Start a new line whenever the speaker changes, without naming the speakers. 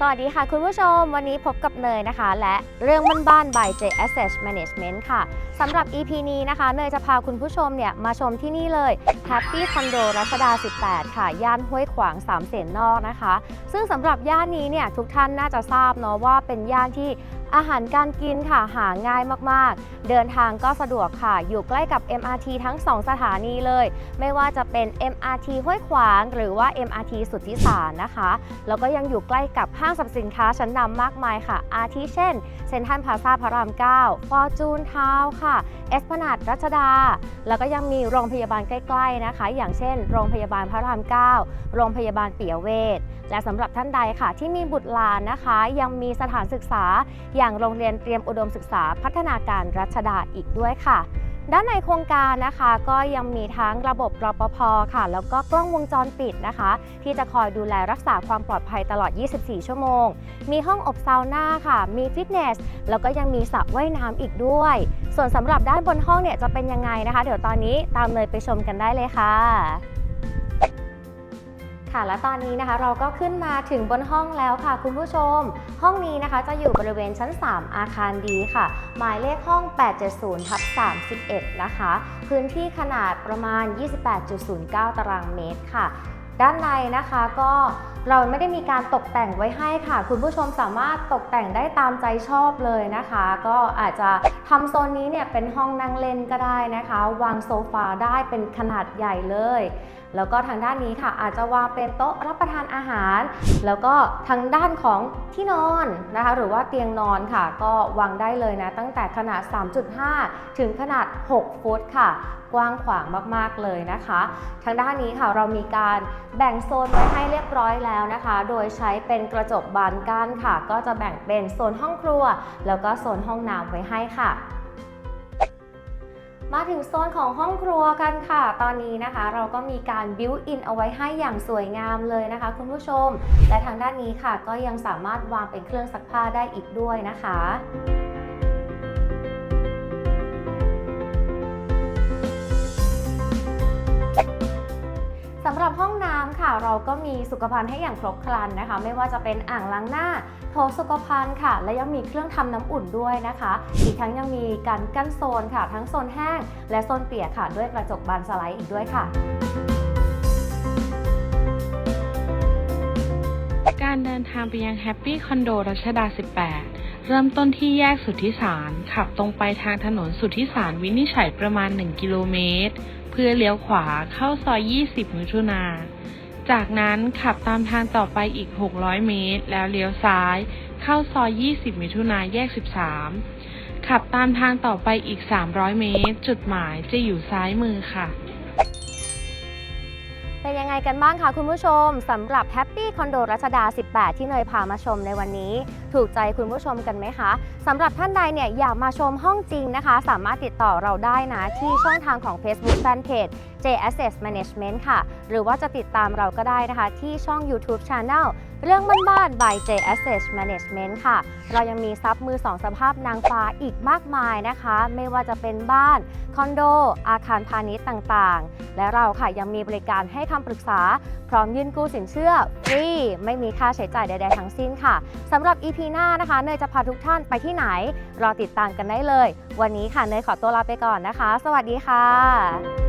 สวัสดีค่ะคุณผู้ชม วันนี้พบกับเนยนะคะ และเรื่องบ้านๆ by J Asset Management ค่ะสำหรับ EP นี้นะคะ เนยจะพาคุณผู้ชมเนี่ยมาชมที่นี่เลย Happy Condo รัชดา 18 ค่ะ ย่านห้วยขวางสามเสนนอกนะคะ ซึ่งสำหรับย่านนี้เนี่ยทุกท่านน่าจะทราบเนาะว่าเป็นย่านที่ อาหารการกินค่ะหาง่ายมากๆ เดินทางก็สะดวกค่ะ อยู่ใกล้กับ MRT ทั้ง 2 สถานีเลย ไม่ว่าจะเป็น MRT ห้วยขวางหรือว่า MRT สุทธิสารนะคะ แล้วก็ยังอยู่ใกล้กับห้างสรรพสินค้าชั้นนำมากมายค่ะ อาทิเช่น เซ็นทรัลพาซาพระราม 9 ฟอร์จูนทาวค่ะเอสพนาดรัชดา แล้วก็ยังมีโรงพยาบาลใกล้ๆนะคะ อย่างเช่น โรงพยาบาลพระราม 9 โรงพยาบาลเปิยเวชและสำหรับท่านใดค่ะ ที่มีบุตรหลานนะคะ ยังมีสถานศึกษาอย่างโรงเรียนเตรียมอุดมศึกษาพัฒนาการรัชดาอีกด้วยค่ะ ด้านในโครงการนะคะก็ยังมีทั้งระบบรปภค่ะ แล้วก็กล้องวงจรปิดนะคะ ที่จะคอยดูแลรักษาความปลอดภัยตลอด 24 ชั่วโมง มีห้องอบซาวน่าค่ะ มีฟิตเนส แล้วก็ยังมีสระว่ายน้ำอีกด้วย ส่วนสำหรับด้านบนห้องเนี่ยจะเป็นยังไงนะคะ เดี๋ยวตอนนี้ตามเลยไปชมกันได้เลยค่ะ ค่ะและตอนนี้นะคะเราก็ขึ้นมาถึงบนห้องแล้วค่ะ คุณผู้ชม ห้องนี้นะคะจะอยู่บริเวณชั้น 3 อาคารดีค่ะ หมายเลขห้อง 870ทับ31 นะคะ พื้นที่ขนาดประมาณ 28.09 ตารางเมตรค่ะ ด้านในนะคะก็เราไม่ได้มีการตกแต่งไว้ให้ค่ะ คุณผู้ชมสามารถตกแต่งได้ตามใจชอบเลยนะคะ ก็อาจจะทำโซนนี้เนี่ยเป็นห้องนั่งเล่นก็ได้นะคะ วางโซฟาได้เป็นขนาดใหญ่เลย แล้วก็ทางด้านนี้ค่ะ อาจจะวางเป็นโต๊ะรับประทานอาหาร แล้วก็ทางด้านของที่นอนนะคะ หรือว่าเตียงนอนค่ะ ก็วางได้เลยนะ ตั้งแต่ขนาด 3.5 ถึงขนาด 6 ฟุตค่ะ กว้างขวางมากๆเลยนะคะ ทางด้านนี้ค่ะเรามีการ แบ่งโซนไว้ให้เรียบร้อยแล้วนะคะ โดยใช้เป็นกระจกบานกั้นค่ะ ก็จะแบ่งเป็นโซนห้องครัว แล้วก็โซนห้องน้ำไว้ให้ค่ะมาถึงโซนของห้องครัวกันค่ะ ตอนนี้นะคะ เราก็มีการบิวอินเอาไว้ให้อย่างสวยงามเลยนะคะคุณผู้ชม และทางด้านนี้ค่ะก็ยังสามารถวางเป็นเครื่องซักผ้าได้อีกด้วยนะคะ เราก็มีสุขภัณฑ์ให้อย่างครบครันนะคะ ไม่ว่าจะเป็นอ่างล้างหน้าโถสุขภัณฑ์ค่ะ และยังมีเครื่องทำน้ำอุ่นด้วยนะคะ อีกทั้งยังมีการกั้นโซนค่ะ ทั้งโซนแห้ง และโซนเปียกค่ะ ด้วยกระจกบานสไลด์อีกด้วยค่ะ
การเดินทางไปยังแฮปปี้คอนโดรัชดา 18 เริ่มต้นที่แยกสุทธิสาร ขับตรงไปทางถนนสุทธิสารวินิจฉัยประมาณ 1 กิโลเมตร เพื่อเลี้ยวขวาเข้าซอย 20 มิถุนา จากนั้นขับตามทางต่อไปอีก 600 เมตร แล้วเลี้ยวซ้าย เข้าซอย 20 มิถุนาแยก 13 ขับตามทางต่อไปอีก 300 เมตร จุดหมายจะอยู่ซ้ายมือค่ะ
เป็นยังไงกันบ้างคะคุณผู้ชมสำหรับแฮปปี้คอนโดรัชดา 18 ที่เนยพามาชมในวันนี้ ถูกใจคุณผู้ชมกันไหมคะสำหรับท่านใดเนี่ยอยากมาชมห้องจริงนะคะ สามารถติดต่อเราได้นะ ที่ช่องทางของ Facebook Fanpage J Asset Management ค่ะ หรือว่าจะติดตามเราก็ได้นะคะ ที่ช่อง YouTube Channel เรื่องบ้านๆ by J Asset Management ค่ะ เรายังมีซับมือสองสภาพนางฟ้าอีกมากมายนะคะ ไม่ว่าจะเป็นบ้าน คอนโด อาคารพาณิชย์ต่างๆ และเราค่ะยังมีบริการให้คำปรึกษา พร้อมยื่นกู้สินเชื่อฟรี ไม่มีค่าใช้จ่ายใดๆทั้งสิ้นค่ะสำหรับ EP หน้านะคะเนยจะพาทุกท่านไปที่ไหน รอติดตามกันได้เลย วันนี้ค่ะเนยขอตัวลาไปก่อนนะคะ สวัสดีค่ะ